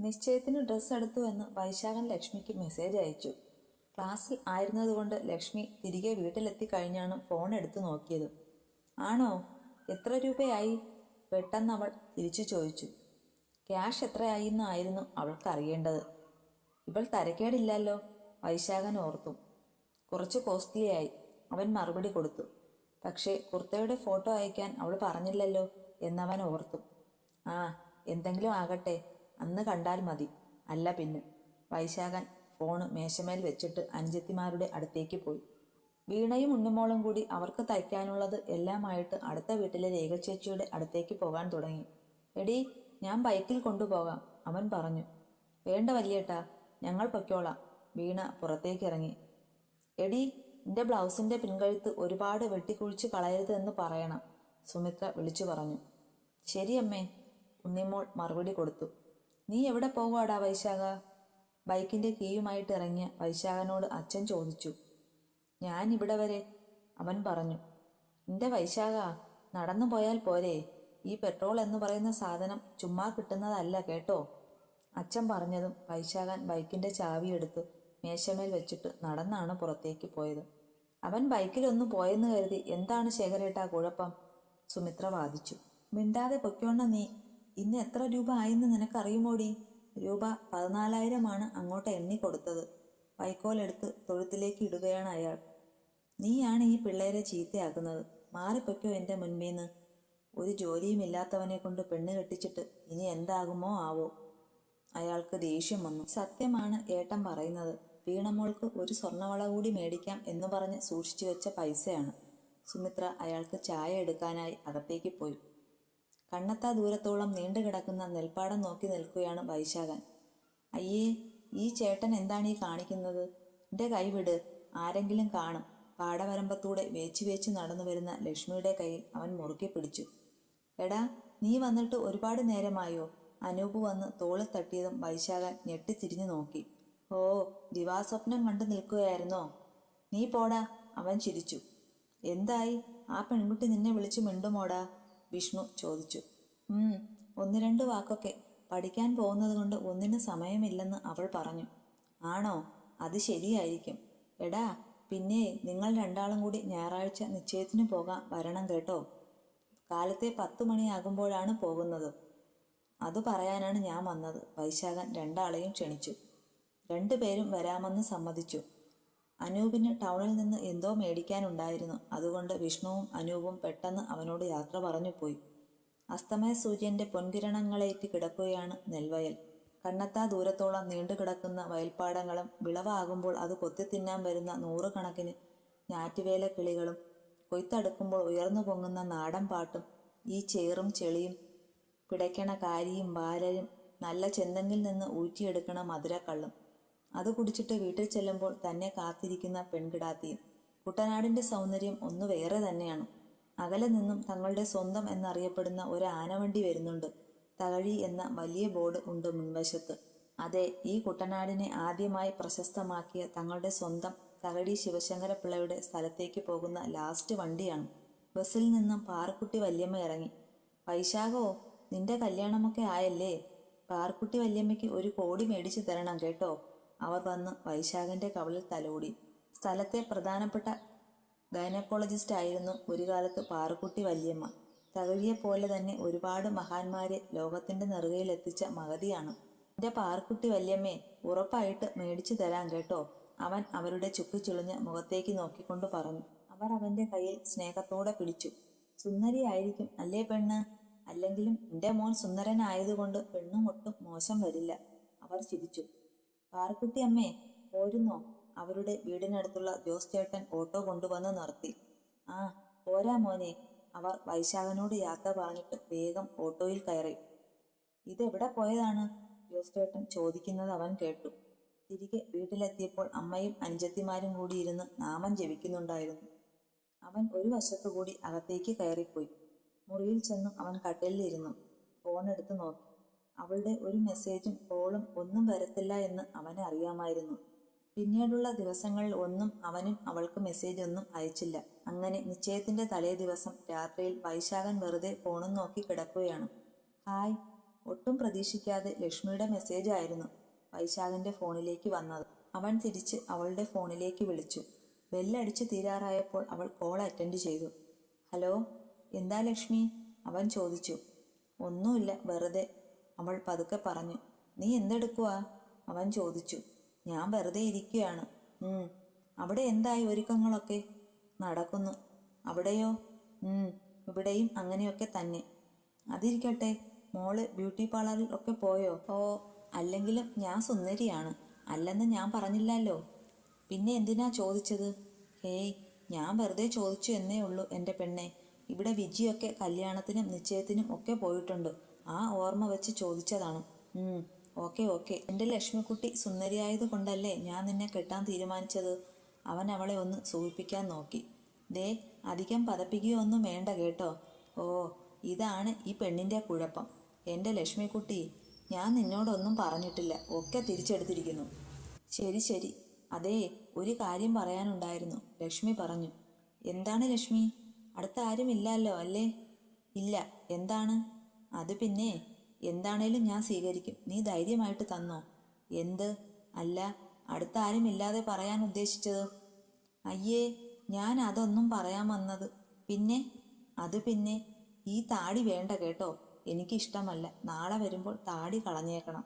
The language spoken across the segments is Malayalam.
നിശ്ചയത്തിന് ഡ്രസ്സ് എടുത്തു എന്ന് വൈശാഖൻ ലക്ഷ്മിക്ക് മെസ്സേജ് അയച്ചു. ക്ലാസ്സിൽ ആയിരുന്നതുകൊണ്ട് ലക്ഷ്മി തിരികെ വീട്ടിലെത്തി കഴിഞ്ഞാണ് ഫോൺ എടുത്തു നോക്കിയത്. ആണോ? എത്ര രൂപയായി? പെട്ടെന്ന് അവൾ തിരിച്ചു ചോദിച്ചു. ക്യാഷ് എത്രയായി എന്നായിരുന്നു അവൾക്ക് അറിയേണ്ടത് ഇവൾ തരക്കേടില്ലല്ലോ? വൈശാഖൻ ഓർത്തു. കുറച്ച് കോസ്റ്റ്ലിയായി. അവൻ മറുപടി കൊടുത്തു. പക്ഷേ കുർത്തയുടെ ഫോട്ടോ അയക്കാൻ അവൾ പറഞ്ഞില്ലല്ലോ എന്നവൻ ഓർത്തു. ആ എന്തെങ്കിലും ആകട്ടെ. അന്ന് കണ്ടാൽ മതി. അല്ല പിന്നെ. വൈശാഖൻ ഫോണ് മേശമേൽ വെച്ചിട്ട് അനുജത്തിമാരുടെ അടുത്തേക്ക് പോയി. വീണയും ഉണ്ണിമോളും കൂടി അവർക്ക് തയ്ക്കാനുള്ളത് എല്ലാമായിട്ട് അടുത്ത വീട്ടിലെ രേഖച്ചേച്ചിയുടെ അടുത്തേക്ക് പോകാൻ തുടങ്ങി. എടി ഞാൻ ബൈക്കിൽ കൊണ്ടുപോകാം അവൻ പറഞ്ഞു. വേണ്ട വല്യേട്ടാ ഞങ്ങൾ പൊയ്ക്കോളാം. വീണ പുറത്തേക്ക് ഇറങ്ങി എടി എന്റെ ബ്ലൗസിന്റെ പിൻകഴുത്ത് ഒരുപാട് വെട്ടിക്കുഴിച്ച് കളയരുത് എന്ന് പറയണം സുമിത്ര വിളിച്ചു പറഞ്ഞു. ശരിയമ്മേ ഉണ്ണിമോൾ മറുപടി കൊടുത്തു. നീ എവിടെ പോവാടാ വൈശാഖ? ബൈക്കിന്റെ കീയുമായിട്ട് ഇറങ്ങിയ വൈശാഖനോട് അച്ഛൻ ചോദിച്ചു. ഞാൻ ഇവിടെ വരെ അവൻ പറഞ്ഞു. എന്റെ വൈശാഖ നടന്നു പോയാൽ പോരെ. ഈ പെട്രോൾ എന്ന് പറയുന്ന സാധനം ചുമ്മാ കിട്ടുന്നതല്ല കേട്ടോ? അച്ഛൻ പറഞ്ഞതും വൈശാഖൻ ബൈക്കിന്റെ ചാവിയെടുത്ത് മേശമേൽ വെച്ചിട്ട് നടന്നാണ് പുറത്തേക്ക് പോയത്. അവൻ ബൈക്കിലൊന്നു പോയെന്ന് കരുതി എന്താണ് ശേഖരേട്ടാ കുഴപ്പം? സുമിത്ര വാദിച്ചു. മിണ്ടാതെ പൊയ്ക്കോണ്ട നീ ഇന്ന് എത്ര രൂപ ആയെന്ന് നിനക്കറിയുമോടി? രൂപ പതിനാലായിരമാണ് അങ്ങോട്ട് എണ്ണി കൊടുത്തത് വൈക്കോലെടുത്ത് തൊഴുത്തിലേക്ക് ഇടുകയാണ് അയാൾ. നീയാണ് ഈ പിള്ളേരെ ചീത്തയാക്കുന്നത്. മാറിപ്പൊയ്ക്കോ എന്റെ മുൻപേന്ന്. ഒരു ജോലിയും ഇല്ലാത്തവനെ കൊണ്ട് പെണ്ണ് കെട്ടിച്ചിട്ട് ഇനി എന്താകുമോ ആവോ? അയാൾക്ക് ദേഷ്യം വന്നു. സത്യമാണ് ഏട്ടൻ പറയുന്നത്. വീണമോൾക്ക് ഒരു സ്വർണവള കൂടി മേടിക്കാം എന്ന് പറഞ്ഞ് സൂക്ഷിച്ചു വെച്ച പൈസയാണ്. സുമിത്ര അയാൾക്ക് ചായ എടുക്കാനായി അകത്തേക്ക് പോയി. കണ്ണത്താ ദൂരത്തോളം നീണ്ടു കിടക്കുന്ന നെൽപ്പാടം നോക്കി നിൽക്കുകയാണ് വൈശാഖൻ. അയ്യേ ഈ ചേട്ടൻ എന്താണ് ഈ കാണിക്കുന്നത്? എന്റെ കൈവിട് ആരെങ്കിലും കാണും. പാടവരമ്പത്തൂടെ വേച്ചു വേച്ചു നടന്നു വരുന്ന ലക്ഷ്മിയുടെ കൈ അവൻ മുറുക്കി പിടിച്ചു. എടാ നീ വന്നിട്ട് ഒരുപാട് നേരമായോ? അനൂപ് വന്ന് തോളിൽ തട്ടിയതും വൈശാഖൻ ഞെട്ടിത്തിരിഞ്ഞു നോക്കി. ഓ ദിവാസ്വപ്നം കണ്ടു നിൽക്കുകയായിരുന്നോ? നീ പോടാ. അവൻ ചിരിച്ചു. എന്തായി? ആ പെൺകുട്ടി നിന്നെ വിളിച്ചു മിണ്ടുമോടാ? വിഷ്ണു ചോദിച്ചു. ഒന്ന് രണ്ട് വാക്കൊക്കെ പഠിക്കാൻ പോകുന്നത് കൊണ്ട് ഒന്നിനും സമയമില്ലെന്ന് അവൾ പറഞ്ഞു. ആണോ? അത് ശരിയായിരിക്കും. എടാ പിന്നെ നിങ്ങൾ രണ്ടാളും കൂടി ഞായറാഴ്ച നിശ്ചയത്തിന് പോകാൻ വരണം കേട്ടോ. കാലത്തെ പത്ത് മണിയാകുമ്പോഴാണ് പോകുന്നത്. അത് പറയാനാണ് ഞാൻ വന്നത്. വൈശാഖൻ രണ്ടാളെയും ക്ഷണിച്ചു. രണ്ടുപേരും വരാമെന്ന് സമ്മതിച്ചു. അനൂപിന് ടൗണിൽ നിന്ന് എന്തോ മേടിക്കാനുണ്ടായിരുന്നു. അതുകൊണ്ട് വിഷ്ണുവും അനൂപും പെട്ടെന്ന് അവനോട് യാത്ര പറഞ്ഞു പോയി. അസ്തമയ സൂര്യന്റെ പൊൻകിരണങ്ങളേറ്റ് കിടക്കുകയാണ് നെൽവയൽ. കണ്ണത്താ ദൂരത്തോളം നീണ്ടു നീണ്ടുകിടക്കുന്ന വയൽപ്പാടങ്ങളും വിളവാകുമ്പോൾ അത് കൊത്തിത്തിന്നാൻ വരുന്ന നൂറുകണക്കിന് ഞാറ്റുവേല കിളികളും കൊയ്ത്തടുക്കുമ്പോൾ ഉയർന്നു പൊങ്ങുന്ന നാടൻ പാട്ടും ഈ ചേറും ചെളിയും പിടയ്ക്കണ കാരിയും ബാലരും നല്ല ചെന്തെങ്ങിൽ നിന്ന് ഊറ്റിയെടുക്കണ മധുരക്കള്ളും. അത് കുടിച്ചിട്ട് വീട്ടിൽ ചെല്ലുമ്പോൾ തന്നെ കാത്തിരിക്കുന്ന പെൺകിടാത്തിയും. കുട്ടനാടിന്റെ സൗന്ദര്യം ഒന്ന് വേറെ തന്നെയാണ്. അകലെ നിന്നും തങ്ങളുടെ സ്വന്തം എന്നറിയപ്പെടുന്ന ഒരു ആനവണ്ടി വരുന്നുണ്ട്. തകഴി എന്ന വലിയ ബോർഡ് ഉണ്ട് മുൻവശത്ത്. അതെ ഈ കുട്ടനാടിനെ ആദ്യമായി പ്രശസ്തമാക്കിയ തങ്ങളുടെ സ്വന്തം തകഴി ശിവശങ്കരപ്പിള്ളയുടെ സ്ഥലത്തേക്ക് പോകുന്ന ലാസ്റ്റ് വണ്ടിയാണ്. ബസ്സിൽ നിന്നും പാറക്കുട്ടി വല്യമ്മ ഇറങ്ങി. വൈശാഖോ നിന്റെ കല്യാണമൊക്കെ ആയല്ലേ? പാർക്കുട്ടി വല്യമ്മയ്ക്ക് ഒരു കോടി മേടിച്ചു തരണം കേട്ടോ. അവർ വന്ന് വൈശാഖന്റെ കവളിൽ തലോടി. സ്ഥലത്തെ പ്രധാനപ്പെട്ട ഗൈനക്കോളജിസ്റ്റ് ആയിരുന്നു ഒരു കാലത്ത് പാറുക്കുട്ടി വല്യമ്മ. തകഴിയെ പോലെ തന്നെ ഒരുപാട് മഹാന്മാരെ ലോകത്തിന്റെ നെറുകയിൽ എത്തിച്ച മഹതിയാണ്. എന്റെ പാറുക്കുട്ടി വല്യമ്മേ ഉറപ്പായിട്ട് മേടിച്ചു തരാം കേട്ടോ. അവൻ അവരുടെ ചുക്കിച്ചുളിഞ്ഞ് മുഖത്തേക്ക് നോക്കിക്കൊണ്ട് പറഞ്ഞു. അവർ അവന്റെ കയ്യിൽ സ്നേഹത്തോടെ പിടിച്ചു. സുന്ദരിയായിരിക്കും അല്ലേ പെണ്ണ്? അല്ലെങ്കിലും എന്റെ മോൻ സുന്ദരനായതുകൊണ്ട് പെണ്ണും ഒട്ടും മോശം വരില്ല. അവർ ചിരിച്ചു. പാർക്കുട്ടി അമ്മേ പോരുന്നോ? അവരുടെ വീടിനടുത്തുള്ള ജോസ് ചേട്ടൻ ഓട്ടോ കൊണ്ടുവന്ന് നിർത്തി. ആ പോരാ മോനെ അവർ വൈശാഖനോട് യാത്ര പറഞ്ഞിട്ട് വേഗം ഓട്ടോയിൽ കയറി. ഇതെവിടെ പോയതാണ് ജോസ് ചേട്ടൻ ചോദിക്കുന്നത് അവൻ കേട്ടു. തിരികെ വീട്ടിലെത്തിയപ്പോൾ അമ്മയും അനുജത്തിമാരും കൂടി ഇരുന്ന് നാമം ജപിക്കുന്നുണ്ടായിരുന്നു. അവൻ ഒരു വശത്തുകൂടി അകത്തേക്ക് കയറിപ്പോയി. മുറിയിൽ ചെന്ന് അവൻ കട്ടിലിരുന്നു ഫോൺ എടുത്ത് നോക്കി. അവളുടെ ഒരു മെസ്സേജും കോളും ഒന്നും വരത്തില്ല എന്ന് അവന് അറിയാമായിരുന്നു. പിന്നീടുള്ള ദിവസങ്ങളിൽ ഒന്നും അവനും അവൾക്ക് മെസ്സേജ് ഒന്നും അയച്ചില്ല. അങ്ങനെ നിശ്ചയത്തിന്റെ തലേ ദിവസം രാത്രിയിൽ വൈശാഖൻ വെറുതെ ഫോണും നോക്കി കിടക്കുകയാണ്. ഹായ്. ഒട്ടും പ്രതീക്ഷിക്കാതെ ലക്ഷ്മിയുടെ മെസ്സേജ് ആയിരുന്നു വൈശാഖന്റെ ഫോണിലേക്ക് വന്നത്. അവൻ തിരിച്ച് അവളുടെ ഫോണിലേക്ക് വിളിച്ചു. ബെല്ലടിച്ച് തീരാറായപ്പോൾ അവൾ കോൾ അറ്റൻഡ് ചെയ്തു. ഹലോ. എന്താ ലക്ഷ്മി? അവൻ ചോദിച്ചു. ഒന്നുമില്ല. വെറുതെ. അവൾ പതുക്കെ പറഞ്ഞു. നീ എന്തെടുക്കുവാ? അവൻ ചോദിച്ചു. ഞാൻ വെറുതെ ഇരിക്കുകയാണ്. ഉം. അവിടെ എന്തായി ഒരുക്കങ്ങളൊക്കെ? നടക്കുന്നു. അവിടെയോ? ഉം. ഇവിടെയും അങ്ങനെയൊക്കെ തന്നെ. അതിരിക്കട്ടെ. മോൾ ബ്യൂട്ടി പാർലറിൽ ഒക്കെ പോയോ? ഓ. അല്ലെങ്കിലും ഞാൻ സുന്ദരിയാണ്. അല്ലെന്ന് ഞാൻ പറഞ്ഞില്ലല്ലോ. പിന്നെ എന്തിനാ ചോദിച്ചത്? ഹേയ് ഞാൻ വെറുതെ ചോദിച്ചു എന്നേ ഉള്ളൂ എന്റെ പെണ്ണെ. ഇവിടെ വിജിയൊക്കെ കല്യാണത്തിനും നിശ്ചയത്തിനും ഒക്കെ പോയിട്ടുണ്ട്. ആ ഓർമ്മ വെച്ച് ചോദിച്ചതാണ്. ഉം. Okay okay. എന്റെ ലക്ഷ്മിക്കുട്ടി സുന്ദരിയായത് കൊണ്ടല്ലേ ഞാൻ നിന്നെ കെട്ടാൻ തീരുമാനിച്ചത്? അവൻ അവളെ ഒന്ന് സൂചിപ്പിക്കാൻ നോക്കി. ദേ അധികം പതപ്പിക്കുകയൊന്നും വേണ്ട കേട്ടോ. ഓ ഇതാണ് ഈ പെണ്ണിന്റെ കുഴപ്പം. എന്റെ ലക്ഷ്മിക്കുട്ടി ഞാൻ നിന്നോടൊന്നും പറഞ്ഞിട്ടില്ല. ഒക്കെ തിരിച്ചെടുത്തിരിക്കുന്നു. ശരി ശരി. അതേ ഒരു കാര്യം പറയാനുണ്ടായിരുന്നു. ലക്ഷ്മി പറഞ്ഞു. എന്താണ് ലക്ഷ്മി? അടുത്ത ആരും ഇല്ലല്ലോ അല്ലേ? ഇല്ല. എന്താണ്? അത് പിന്നെ എന്താണേലും ഞാൻ സ്വീകരിക്കും. നീ ധൈര്യമായിട്ട് തന്നോ? എന്ത്? അല്ല അടുത്ത ആരും ഇല്ലാതെ പറയാൻ ഉദ്ദേശിച്ചത്? അയ്യേ ഞാൻ അതൊന്നും പറയാൻ വന്നത്. പിന്നെ? അത് പിന്നെ. ഈ താടി വേണ്ട കേട്ടോ. എനിക്കിഷ്ടമല്ല. നാളെ വരുമ്പോൾ താടി കളഞ്ഞേക്കണം.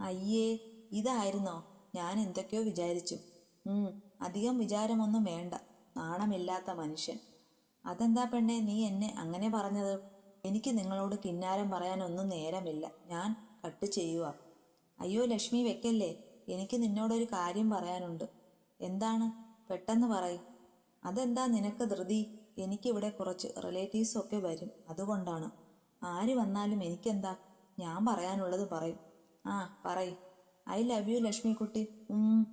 അയ്യേ ഇതായിരുന്നോ? ഞാൻ എന്തൊക്കെയോ വിചാരിച്ചു. അധികം വിചാരമൊന്നും വേണ്ട. നാണമില്ലാത്ത മനുഷ്യൻ. അതെന്താ പെണ്ണെ നീ എന്നെ അങ്ങനെ പറഞ്ഞത്? എനിക്ക് നിങ്ങളോട് കിന്നാരം പറയാനൊന്നും നേരമില്ല. ഞാൻ കട്ട് ചെയ്യുക അയ്യോ ലക്ഷ്മി വെക്കല്ലേ? എനിക്ക് നിന്നോടൊരു കാര്യം പറയാനുണ്ട്. എന്താണ്? പെട്ടെന്ന് പറയും. അതെന്താ നിനക്ക് ധൃതി? എനിക്കിവിടെ കുറച്ച് റിലേറ്റീവ്സ് ഒക്കെ വരും. അതുകൊണ്ടാണ്. ആര് വന്നാലും എനിക്കെന്താ? ഞാൻ പറയാനുള്ളത് പറയും. ആ പറയ്. I love you Lakshmikutty. ഉം.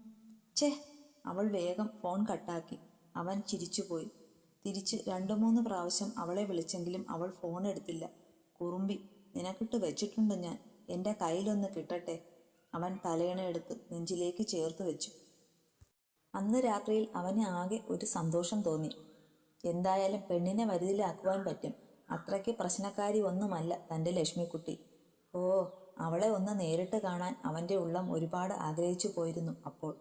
ഛേ അവൾ വേഗം ഫോൺ കട്ടാക്കി. അവൻ ചിരിച്ചുപോയി. തിരിച്ച് രണ്ടു മൂന്ന് പ്രാവശ്യം അവളെ വിളിച്ചെങ്കിലും അവൾ ഫോൺ എടുത്തില്ല. കുറുമ്പി നിനക്കിട്ട് വെച്ചിട്ടുണ്ട് ഞാൻ? എന്റെ കയ്യിലൊന്ന് കിട്ടട്ടെ. അവൻ തലയണയെടുത്ത് നെഞ്ചിലേക്ക് ചേർത്ത് വെച്ചു. അന്ന് രാത്രിയിൽ അവന് ആകെ ഒരു സന്തോഷം തോന്നി. എന്തായാലും പെണ്ണിനെ വരുതിലാക്കുവാൻ പറ്റും. അത്രയ്ക്ക് പ്രശ്നക്കാരി ഒന്നുമല്ല തന്റെ ലക്ഷ്മിക്കുട്ടി. ഓ അവളെ ഒന്ന് നേരിട്ട് കാണാൻ അവന്റെ ഉള്ളം ഒരുപാട് ആഗ്രഹിച്ചു പോയിരുന്നു അപ്പോൾ.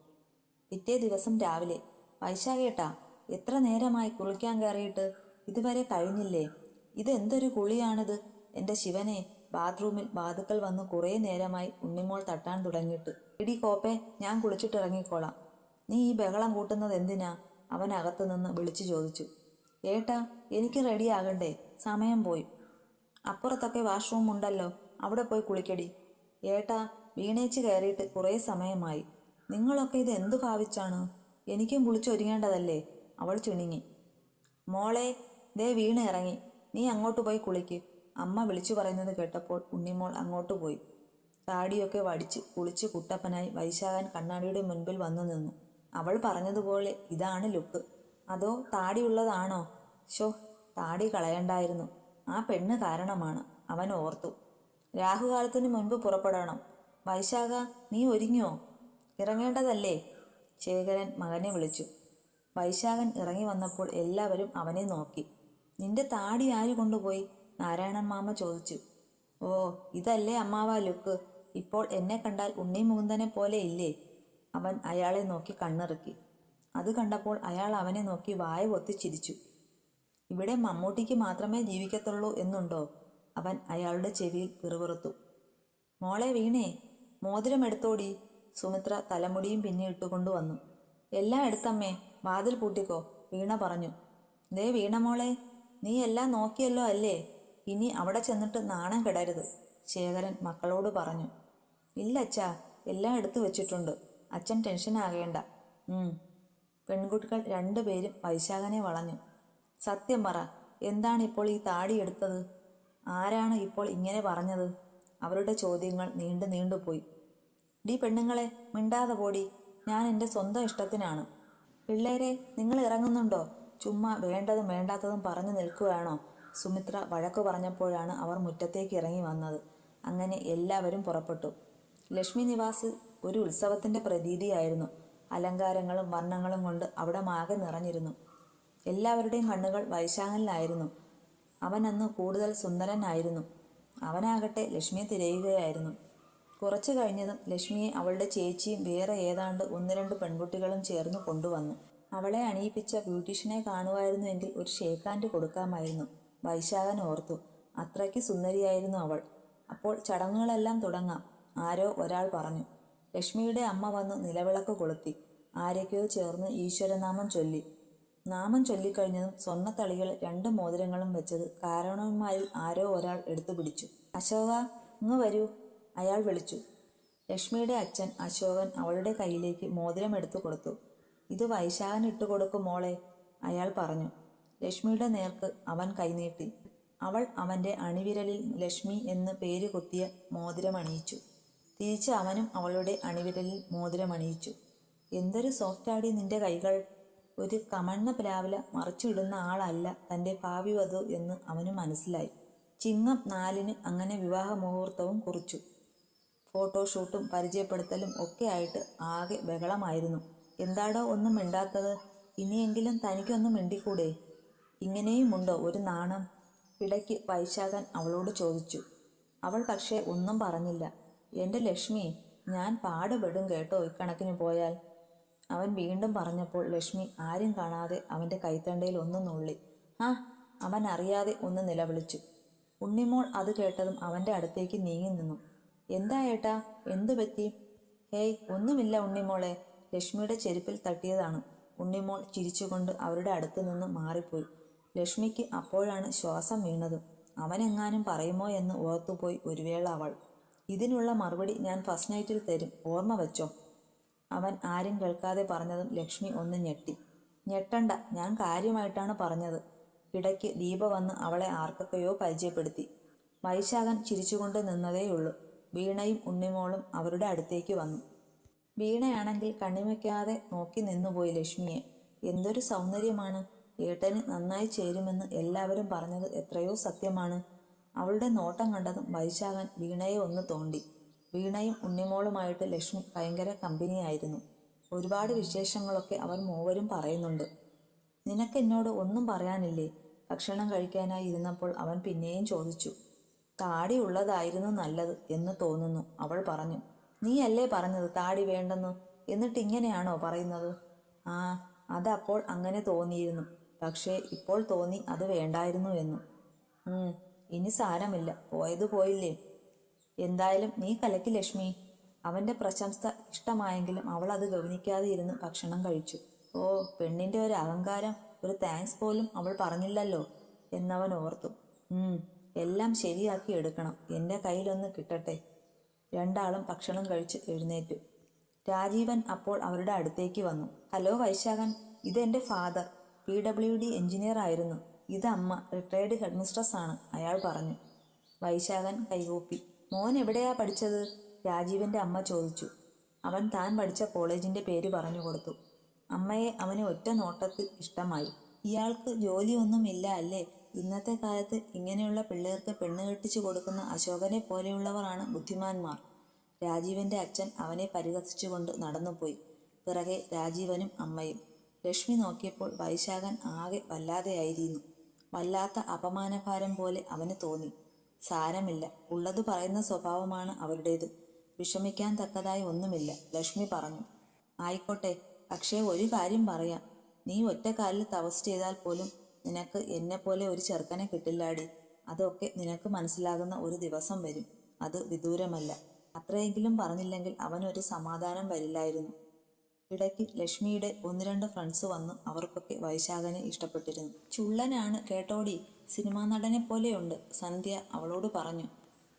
പിറ്റേ ദിവസം രാവിലെ വൈശാഖേട്ടാ എത്ര നേരമായി കുളിക്കാൻ കയറിയിട്ട് ഇതുവരെ കഴിഞ്ഞില്ലേ? ഇതെന്തൊരു കുളിയാണിത്? എന്റെ ശിവനെ ബാത്റൂമിൽ ബാധുക്കൾ വന്ന് കുറേ നേരമായി ഉണ്ണിമോൾ തട്ടാൻ തുടങ്ങിയിട്ട്. ഇടി കോപ്പെ ഞാൻ കുളിച്ചിട്ടിറങ്ങിക്കോളാം. നീ ഈ ബഹളം കൂട്ടുന്നത് എന്തിനാ? അവൻ അകത്തു നിന്ന് വിളിച്ചു ചോദിച്ചു. ഏട്ടാ എനിക്ക് റെഡിയാകണ്ടേ സമയം പോയി. അപ്പുറത്തൊക്കെ വാഷ്റൂം ഉണ്ടല്ലോ. അവിടെ പോയി കുളിക്കടി. ഏട്ടാ വീണേച്ച് കയറിയിട്ട് കുറേ സമയമായി. നിങ്ങളൊക്കെ ഇത് എന്തു ഭാവിച്ചാണ്? എനിക്കും കുളിച്ചൊരുങ്ങേണ്ടതല്ലേ? അവൾ ചുണിങ്ങി. മോളെ ദേ വീണ് ഇറങ്ങി. നീ അങ്ങോട്ട് പോയി കുളിക്ക്. അമ്മ വിളിച്ചു പറയുന്നത് കേട്ടപ്പോൾ ഉണ്ണിമോൾ അങ്ങോട്ട് പോയി. താടിയൊക്കെ വടിച്ച് കുളിച്ച് കുട്ടപ്പനായി വൈശാഖൻ കണ്ണാടിയുടെ മുൻപിൽ വന്നു നിന്നു. അവൾ പറഞ്ഞതുപോലെ ഇതാണ് ലുക്ക്. അതോ താടിയുള്ളതാണോ? ഷോ താടി കളയണ്ടായിരുന്നു. ആ പെണ്ണ് കാരണമാണ് അവൻ ഓർത്തു. രാഹുകാലത്തിന് മുൻപ് പുറപ്പെടണം. വൈശാഖ നീ ഒരുങ്ങിയോ? ഇറങ്ങേണ്ടതല്ലേ? ശേഖരൻ മകനെ വിളിച്ചു. വൈശാഖൻ ഇറങ്ങി വന്നപ്പോൾ എല്ലാവരും അവനെ നോക്കി. നിന്റെ താടി ആര് കൊണ്ടുപോയി? നാരായണൻ മാമ ചോദിച്ചു. ഓ ഇതല്ലേ അമ്മാവ ലുക്ക്. ഇപ്പോൾ എന്നെ കണ്ടാൽ ഉണ്ണി മുകുന്ദനെ പോലെ ഇല്ലേ? അവൻ അയാളെ നോക്കി കണ്ണിറുക്കി. അത് കണ്ടപ്പോൾ അയാൾ അവനെ നോക്കി വായ പൊത്തി ചിരിച്ചു. ഇവിടെ മമ്മൂട്ടിക്ക് മാത്രമേ ജീവിക്കത്തുള്ളൂ എന്നുണ്ടോ? അവൻ അയാളുടെ ചെവിയിൽ പിറുപിറുത്തു. മോളെ വീണേ മോതിരം എടുത്തോടി. സുമിത്ര തലമുടിയും പിന്നെ ഇട്ടുകൊണ്ടു വന്നു. എല്ലാം എടുത്തമ്മേ വാതിൽ പൂട്ടിക്കോ വീണ പറഞ്ഞു. ദേ വീണ മോളെ നീ എല്ലാം നോക്കിയല്ലോ അല്ലേ? ഇനി അവിടെ ചെന്നിട്ട് നാണം കെടരുത് ശേഖരൻ മക്കളോട് പറഞ്ഞു. ഇല്ല അച്ഛാ എല്ലാം എടുത്തു വെച്ചിട്ടുണ്ട്. അച്ഛൻ ടെൻഷൻ ആകേണ്ട. ഉം. പെൺകുട്ടികൾ രണ്ടുപേരും വൈശാഖനെ വളഞ്ഞു. സത്യം പറ എന്താണ് ഇപ്പോൾ ഈ താടി എടുത്തത്? ആരാണ് ഇപ്പോൾ ഇങ്ങനെ പറഞ്ഞത്? അവരുടെ ചോദ്യങ്ങൾ നീണ്ടു നീണ്ടുപോയി. ഡി പെണ്ണുങ്ങളെ മിണ്ടാതെ പോടി. ഞാൻ എന്റെ സ്വന്തം ഇഷ്ടത്തിനാണ്. പിള്ളേരെ നിങ്ങൾ ഇറങ്ങുന്നുണ്ടോ? ചുമ്മാ വേണ്ടതും വേണ്ടാത്തതും പറഞ്ഞു നിൽക്കുകയാണോ? സുമിത്ര വഴക്ക് പറഞ്ഞപ്പോഴാണ് അവർ മുറ്റത്തേക്ക് ഇറങ്ങി വന്നത്. അങ്ങനെ എല്ലാവരും പുറപ്പെട്ടു. ലക്ഷ്മി നിവാസ് ഒരു ഉത്സവത്തിന്റെ പ്രതീതിയായിരുന്നു. അലങ്കാരങ്ങളും വർണങ്ങളും കൊണ്ട് അവിടെ മാകെ നിറഞ്ഞിരുന്നു. എല്ലാവരുടെയും കണ്ണുകൾ വൈശാഖനിലായിരുന്നു. അവൻ അന്ന് കൂടുതൽ സുന്ദരനായിരുന്നു. അവനാകട്ടെ ലക്ഷ്മിയെ തിരയുകയായിരുന്നു. കുറച്ചു കഴിഞ്ഞതും ലക്ഷ്മിയെ അവളുടെ ചേച്ചിയും വേറെ ഏതാണ്ട് ഒന്ന് രണ്ട് പെൺകുട്ടികളും ചേർന്ന് കൊണ്ടുവന്നു. അവളെ അണിയിപ്പിച്ച ബ്യൂട്ടീഷ്യനെ കാണുമായിരുന്നുവെങ്കിൽ ഒരു ഷേക്കാൻഡ് കൊടുക്കാമായിരുന്നു വൈശാഖൻ ഓർത്തു. അത്രയ്ക്ക് സുന്ദരിയായിരുന്നു അവൾ. അപ്പോൾ ചടങ്ങുകളെല്ലാം തുടങ്ങാം ആരോ ഒരാൾ പറഞ്ഞു. ലക്ഷ്മിയുടെ അമ്മ വന്ന് നിലവിളക്ക് കൊളുത്തി ആരൊക്കെയോ ചേർന്ന് ഈശ്വരനാമം ചൊല്ലി. നാമം ചൊല്ലിക്കഴിഞ്ഞതും സ്വർണത്തളികൾ രണ്ട് മോതിരങ്ങളും വെച്ചത് കാരണവന്മാരിൽ ആരോ ഒരാൾ എടുത്തു പിടിച്ചു അശോക ഇങ്ങ് വരൂ. അയാൾ വിളിച്ചു. ലക്ഷ്മിയുടെ അച്ഛൻ അശോകൻ അവളുടെ കയ്യിലേക്ക് മോതിരം എടുത്തു കൊടുത്തു. ഇത് വൈശാഖൻ ഇട്ടു കൊടുക്കും മോളെ അയാൾ പറഞ്ഞു. ലക്ഷ്മിയുടെ നേർക്ക് അവൻ കൈനീട്ടി. അവൾ അവന്റെ അണിവിരലിൽ ലക്ഷ്മി എന്ന് പേര് കൊത്തിയ മോതിരം അണിയിച്ചു. തിരിച്ച് അവനും അവളുടെ അണിവിരലിൽ മോതിരം അണിയിച്ചു. എന്തൊരു സോഫ്റ്റാടി നിന്റെ കൈകൾ. ഒരു കമണ്ണ പ്ലാവില മറിച്ചിടുന്ന ആളല്ല തന്റെ ഭാവി വധു എന്ന് അവന് മനസ്സിലായി. ചിങ്ങം നാലിന് അങ്ങനെ വിവാഹ മുഹൂർത്തവും കുറിച്ചു. ഫോട്ടോഷൂട്ടും പരിചയപ്പെടുത്തലും ഒക്കെ ആയിട്ട് ആകെ ബഹളമായിരുന്നു. എന്താടോ ഒന്നും മിണ്ടാത്തത്? ഇനിയെങ്കിലും തനിക്കൊന്നും മിണ്ടിക്കൂടെ? ഇങ്ങനെയുമുണ്ടോ ഒരു നാണം? ഇടയ്ക്ക് വൈശാഖൻ അവളോട് ചോദിച്ചു. അവൾ പക്ഷേ ഒന്നും പറഞ്ഞില്ല. എന്റെ ലക്ഷ്മി ഞാൻ പാടുപെടും കേട്ടോ ഇക്കണക്കിന് പോയാൽ. അവൻ വീണ്ടും പറഞ്ഞപ്പോൾ ലക്ഷ്മി ആരും കാണാതെ അവന്റെ കൈത്തണ്ടയിൽ ഒന്ന് നുള്ളി. ആ അവൻ അറിയാതെ ഒന്ന് നിലവിളിച്ചു. ഉണ്ണിമോൾ അത് കേട്ടതും അവന്റെ അടുത്തേക്ക് നീങ്ങി നിന്നു. എന്താ ഏട്ടാ? എന്തു പറ്റി? ഹേയ് ഒന്നുമില്ല ഉണ്ണിമോളെ. ലക്ഷ്മിയുടെ ചെരുപ്പിൽ തട്ടിയതാണ്. ഉണ്ണിമോൾ ചിരിച്ചുകൊണ്ട് അവരുടെ അടുത്ത് നിന്ന് മാറിപ്പോയി. ലക്ഷ്മിക്ക് അപ്പോഴാണ് ശ്വാസം വീണത്. അവനെങ്ങാനും പറയുമോ എന്ന് ഓർത്തുപോയി ഒരു വേള അവൾ. ഇതിനുള്ള മറുപടി ഞാൻ ഫസ്റ്റ് നൈറ്റിൽ തരും. ഓർമ്മ വെച്ചോ? അവൻ ആരും കേൾക്കാതെ പറഞ്ഞതും ലക്ഷ്മി ഒന്ന് ഞെട്ടി. ഞെട്ടണ്ട ഞാൻ കാര്യമായിട്ടാണ് പറഞ്ഞത്. ഇടയ്ക്ക് ദീപ വന്ന് അവളെ ആർക്കൊക്കെയോ പരിചയപ്പെടുത്തി. വൈശാഖൻ ചിരിച്ചുകൊണ്ട് നിന്നതേയുള്ളൂ. വീണയും ഉണ്ണിമോളും അവരുടെ അടുത്തേക്ക് വന്നു. വീണയാണെങ്കിൽ കണ്ണിമയ്ക്കാതെ നോക്കി നിന്നുപോയി ലക്ഷ്മിയെ. എന്തൊരു സൗന്ദര്യമാണ്. ഏട്ടന് നന്നായി ചേരുമെന്ന് എല്ലാവരും പറഞ്ഞത് എത്രയോ സത്യമാണ്. അവളുടെ നോട്ടം കണ്ടതും വൈശാഖൻ വീണയെ ഒന്ന് തോണ്ടി. വീണയും ഉണ്ണിമോളുമായിട്ട് ലക്ഷ്മി ഭയങ്കര കമ്പനിയായിരുന്നു. ഒരുപാട് വിശേഷങ്ങളൊക്കെ അവർ മൂവരും പറയുന്നുണ്ട്. നിനക്കെന്നോട് ഒന്നും പറയാനില്ലേ? ഭക്ഷണം കഴിക്കാനായി ഇരുന്നപ്പോൾ അവൻ പിന്നെയും ചോദിച്ചു. താടി ഉള്ളതായിരുന്നു നല്ലത് എന്ന് തോന്നുന്നു. അവൾ പറഞ്ഞു നീ അല്ലേ പറഞ്ഞത് താടി വേണ്ടെന്ന്? എന്നിട്ട് ഇങ്ങനെയാണോ പറയുന്നത്? ആ അതപ്പോൾ അങ്ങനെ തോന്നിയിരുന്നു. പക്ഷേ ഇപ്പോൾ തോന്നി അത് വേണ്ടായിരുന്നു എന്നു. ഇനി സാരമില്ല. പോയത് പോയില്ലേ? എന്തായാലും നീ കലക്കി ലക്ഷ്മി. അവന്റെ പ്രശംസ ഇഷ്ടമായെങ്കിലും അവൾ അത് ഗവനിക്കാതെ ഇരുന്ന് ഭക്ഷണം കഴിച്ചു. ഓ പെണ്ണിന്റെ ഒരു അഹങ്കാരം. ഒരു താങ്ക്സ് പോലും അവൾ പറഞ്ഞില്ലല്ലോ എന്നവൻ ഓർത്തു. എല്ലാം ശരിയാക്കി എടുക്കണം. എന്റെ കയ്യിലൊന്ന് കിട്ടട്ടെ. രണ്ടാളും ഭക്ഷണം കഴിച്ച് എഴുന്നേറ്റു. രാജീവൻ അപ്പോൾ അവരുടെ അടുത്തേക്ക് വന്നു. ഹലോ വൈശാഖൻ ഇതെന്റെ father P W D engineer ആയിരുന്നു. ഇത് അമ്മ റിട്ടയർഡ് ഹെഡ്മിസ്ട്രസ് ആണ് അയാൾ പറഞ്ഞു. വൈശാഖൻ കൈകൂപ്പി. മോൻ എവിടെയാ പഠിച്ചത്? രാജീവന്റെ അമ്മ ചോദിച്ചു. അവൻ താൻ പഠിച്ച കോളേജിന്റെ പേര് പറഞ്ഞു കൊടുത്തു. അമ്മയെ അവന് ഒറ്റ നോട്ടത്തിൽ ഇഷ്ടമായി. ഇയാൾക്ക് ജോലിയൊന്നും ഇല്ല അല്ലേ? ഇന്നത്തെ കാലത്ത് ഇങ്ങനെയുള്ള പിള്ളേർക്ക് പെണ്ണ് കെട്ടിച്ചു കൊടുക്കുന്ന അശോകനെ പോലെയുള്ളവരാണ് ബുദ്ധിമാന്മാർ. രാജീവന്റെ അച്ഛൻ അവനെ പരിഹസിച്ചുകൊണ്ട് നടന്നുപോയി. പിറകെ രാജീവനും അമ്മയും. ലക്ഷ്മി നോക്കിയപ്പോൾ വൈശാഖൻ ആകെ വല്ലാതെയായിരുന്നു. വല്ലാത്ത അപമാനഭാരം പോലെ അവന് തോന്നി. സാരമില്ല ഉള്ളത് പറയുന്ന സ്വഭാവമാണ് അവരുടേത്. വിഷമിക്കാൻ തക്കതായി ഒന്നുമില്ല ലക്ഷ്മി പറഞ്ഞു. ആയിക്കോട്ടെ പക്ഷേ ഒരു കാര്യം പറയാം. നീ ഒറ്റക്കാലിൽ തപസ് ചെയ്താൽ പോലും നിനക്ക് എന്നെ പോലെ ഒരു ചെറുക്കനെ കിട്ടില്ലാടി. അതൊക്കെ നിനക്ക് മനസ്സിലാകുന്ന ഒരു ദിവസം വരും. അത് വിദൂരമല്ല. അത്രയെങ്കിലും പറഞ്ഞില്ലെങ്കിൽ അവനൊരു സമാധാനം വരില്ലായിരുന്നു. ഇടയ്ക്ക് ലക്ഷ്മിയുടെ ഒന്ന് രണ്ട് ഫ്രണ്ട്സ് വന്ന് അവർക്കൊക്കെ വൈശാഖനെ ഇഷ്ടപ്പെട്ടിരുന്നു. ചുള്ളനാണ് കേട്ടോടി. സിനിമാ നടനെ പോലെയുണ്ട്. സന്ധ്യ അവളോട് പറഞ്ഞു.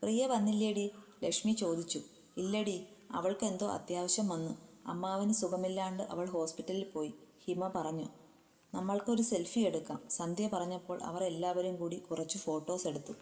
പ്രിയ വന്നില്ലേടി? ലക്ഷ്മി ചോദിച്ചു. ഇല്ലടി അവൾക്ക് എന്തോ അത്യാവശ്യം വന്നു. അമ്മാവന് സുഖമില്ലാണ്ട് അവൾ ഹോസ്പിറ്റലിൽ പോയി. ഹിമ പറഞ്ഞു. നമ്മൾക്കൊരു സെൽഫി എടുക്കാം. സന്ധ്യ പറഞ്ഞപ്പോൾ അവർ എല്ലാവരും കൂടി കുറച്ച് ഫോട്ടോസ് എടുത്തു.